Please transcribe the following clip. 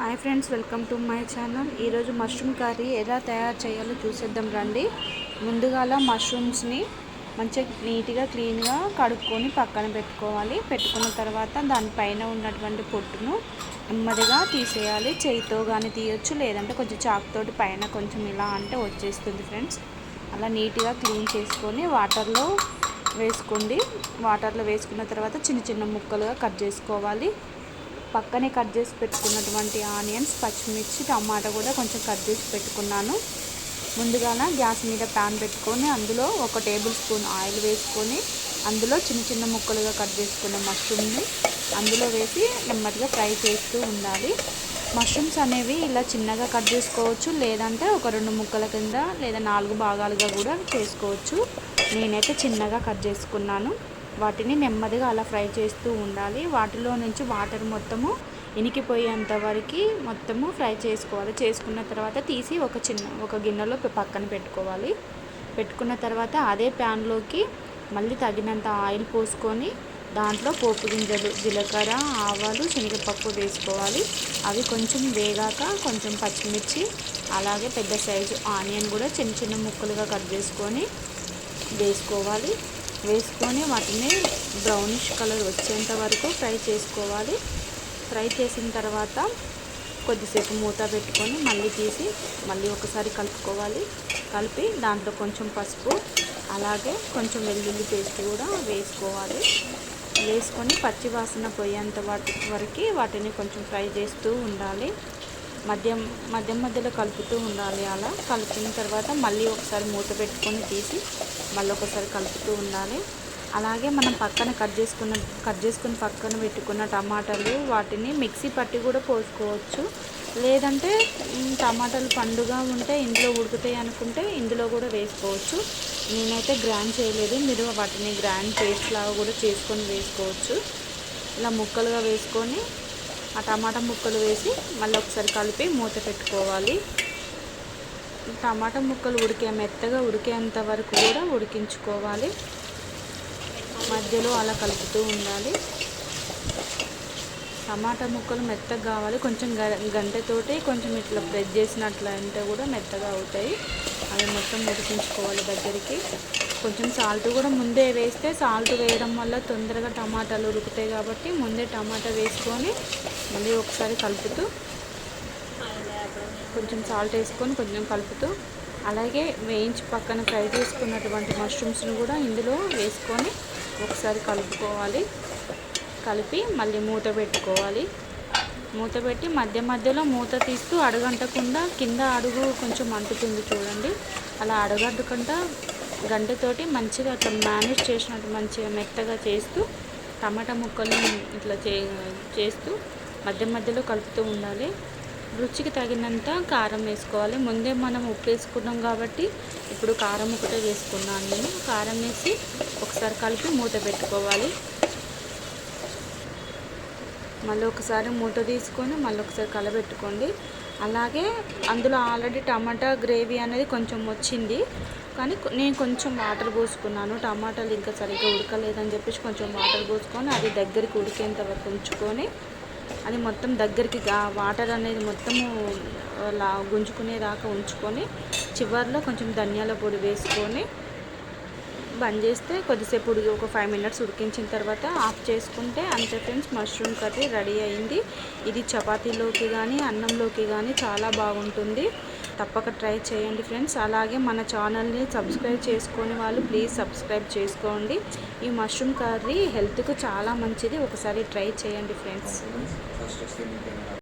Hi friends welcome to my channel. ఈరోజు mushroom curry ఎలా తయారు చేయాలో చూసేద్దాం రండి. ముందుగాల మష్రూమ్స్ని మంచిగా నీట్గా క్లీన్గా కడుక్కొని పక్కన పెట్టుకోవాలి. పెట్టుకున్న తర్వాత దానిపైన ఉన్నటువంటి పొట్టును నెమ్మదిగా తీసేయాలి. చేయితో కానీ తీయొచ్చు లేదంటే కొంచెం చాకుతోటి పైన కొంచెం ఇలా అంటే వచ్చేస్తుంది ఫ్రెండ్స్. అలా నీట్గా క్లీన్ చేసుకొని వాటర్లో వేసుకోండి. వాటర్లో వేసుకున్న తర్వాత చిన్న చిన్న ముక్కలుగా కట్ చేసుకోవాలి. పక్కనే కట్ చేసి పెట్టుకున్నటువంటి ఆనియన్స్ పచ్చిమిర్చి టమాటా కూడా కొంచెం కట్ చేసి పెట్టుకున్నాను. ముందుగాన గ్యాస్ మీద ప్యాన్ పెట్టుకొని అందులో ఒక టేబుల్ స్పూన్ ఆయిల్ వేసుకొని అందులో చిన్న చిన్న ముక్కలుగా కట్ చేసుకున్న మష్రూమ్ని అందులో వేసి నెమ్మదిగా ఫ్రై చేస్తూ ఉండాలి. మష్రూమ్స్ అనేవి ఇలా చిన్నగా కట్ చేసుకోవచ్చు లేదంటే ఒక రెండు ముక్కల కింద లేదా నాలుగు భాగాలుగా కూడా చేసుకోవచ్చు. నేనైతే చిన్నగా కట్ చేసుకున్నాను. వాటిని నెమ్మదిగా అలా ఫ్రై చేస్తూ ఉండాలి. వాటిలో నుంచి వాటర్ మొత్తము ఇనికిపోయేంత వరకు మొత్తము ఫ్రై చేసుకోవాలి. చేసుకున్న తర్వాత తీసి ఒక చిన్న ఒక గిన్నెలో పక్కన పెట్టుకోవాలి. పెట్టుకున్న తర్వాత అదే ప్యాన్లోకి మళ్ళీ తగినంత ఆయిల్ పోసుకొని దాంట్లో పోపు గింజలు జీలకర్ర ఆవాలు శనగపప్పు వేసుకోవాలి. అవి కొంచెం వేగాక కొంచెం పచ్చిమిర్చి అలాగే పెద్ద సైజు ఆనియన్ కూడా చిన్న చిన్న ముక్కలుగా కట్ చేసుకొని వేసుకోవాలి. వేసుకొని వాటిని బ్రౌనిష్ కలర్ వచ్చేంత వరకు ఫ్రై చేసుకోవాలి. ఫ్రై చేసిన తర్వాత కొద్దిసేపు మూత పెట్టుకొని మళ్ళీ తీసి మళ్ళీ ఒకసారి కలుపుకోవాలి. కలిపి దాంట్లో కొంచెం పసుపు అలాగే కొంచెం వెల్లుల్లి పేస్ట్ కూడా వేసుకోవాలి. వేసుకొని పచ్చివాసన పోయేంత వాటి వరకు వాటిని కొంచెం ఫ్రై చేస్తూ ఉండాలి. మధ్యం మధ్య మధ్యలో కలుపుతూ ఉండాలి అలా. కలిపిన తర్వాత మళ్ళీ ఒకసారి మూత పెట్టుకొని తీసి మళ్ళీ ఒకసారి కలుపుతూ ఉండాలి. అలాగే మనం పక్కన కట్ చేసుకున్న కట్ చేసుకుని పక్కన పెట్టుకున్న టమాటాలు వాటిని మిక్సీ పట్టి కూడా పోసుకోవచ్చు. లేదంటే టమాటాలు పండుగా ఉంటే ఇందులో ఉడుకుతాయి అనుకుంటే ఇందులో కూడా వేసుకోవచ్చు. నేనైతే గ్రైండ్ చేయలేదు. మీరు వాటిని గ్రైండ్ పేస్ట్ లాగా కూడా చేసుకొని వేసుకోవచ్చు. ఇలా ముక్కలుగా వేసుకొని ఆ టమాటా ముక్కలు వేసి మళ్ళీ ఒకసారి కలిపి మూత పెట్టుకోవాలి. టమాటా ముక్కలు ఉడికే మెత్తగా ఉడికేంత వరకు కూడా ఉడికించుకోవాలి. మధ్యలో అలా కలుపుతూ ఉండాలి. టమాటా ముక్కలు మెత్తగా కావాలి. కొంచెం గంటతోటి కొంచెం ఇట్లా ప్రెస్ చేసినట్లంటే కూడా మెత్తగా అవుతాయి. అవి మొత్తం ఉడికించుకోవాలి దగ్గరికి. కొంచెం సాల్ట్ కూడా ముందే వేస్తే సాల్ట్ వేయడం వల్ల తొందరగా టమాటాలు ఉరుకుతాయి కాబట్టి ముందే టమాటా వేసుకొని మళ్ళీ ఒకసారి కలుపుతూ కొంచెం సాల్ట్ వేసుకొని కొంచెం కలుపుతూ అలాగే వేయించి పక్కన ఫ్రై చేసుకున్నటువంటి మష్రూమ్స్ని కూడా ఇందులో వేసుకొని ఒకసారి కలుపుకోవాలి. కలిపి మళ్ళీ మూత పెట్టుకోవాలి. మూత పెట్టి మధ్య మధ్యలో మూత తీస్తూ అడుగంటకుండా కింద అడుగు కొంచెం అంటుతుంది చూడండి. అలా అడుగంటకుండా గంటతోటి మంచిగా అట్లా మేనేజ్ చేసినట్టు మంచిగా మెత్తగా చేస్తూ టమాటా ముక్కల్ని ఇట్లా చే చేస్తూ మధ్య మధ్యలో కలుపుతూ ఉండాలి. రుచికి తగినంత కారం వేసుకోవాలి. ముందే మనం ఉప్పు వేసుకున్నాం కాబట్టి ఇప్పుడు కారం ఒకటే వేసుకున్నాను నేను. కారం వేసి ఒకసారి కలిపి మూత పెట్టుకోవాలి. మళ్ళీ ఒకసారి మూత తీసుకొని మళ్ళీ ఒకసారి కలబెట్టుకోండి. అలాగే అందులో ఆల్రెడీ టమాటా గ్రేవీ అనేది కొంచెం వచ్చింది. కానీ నేను కొంచెం వాటర్ పోసుకున్నాను. టమాటాలు ఇంకా సరిగ్గా ఉడకలేదని చెప్పేసి కొంచెం వాటర్ పోసుకొని అది దగ్గరికి ఉడికేంత వరకు ఉంచుకొని అది మొత్తం దగ్గరికి వాటర్ అనేది మొత్తము లా గుంజుకునేదాకా ఉంచుకొని చివరిలో కొంచెం ధనియాల పొడి వేసుకొని బంద్ చేస్తే కొద్దిసేపు ఉడికి ఒక ఫైవ్ మినిట్స్ ఉడికించిన తర్వాత ఆఫ్ చేసుకుంటే అంతే ఫ్రెండ్స్ మష్రూమ్ కర్రీ రెడీ అయింది. ఇది చపాతీలోకి కానీ అన్నంలోకి కానీ చాలా బాగుంటుంది. తప్పక ట్రై చేయండి ఫ్రెండ్స్. అలాగే మన ఛానల్ని సబ్స్క్రైబ్ చేసుకొని వాళ్ళు ప్లీజ్ సబ్స్క్రైబ్ చేసుకోండి. ఈ మష్రూమ్ కర్రీ హెల్త్కు చాలా మంచిది. ఒకసారి ట్రై చేయండి ఫ్రెండ్స్.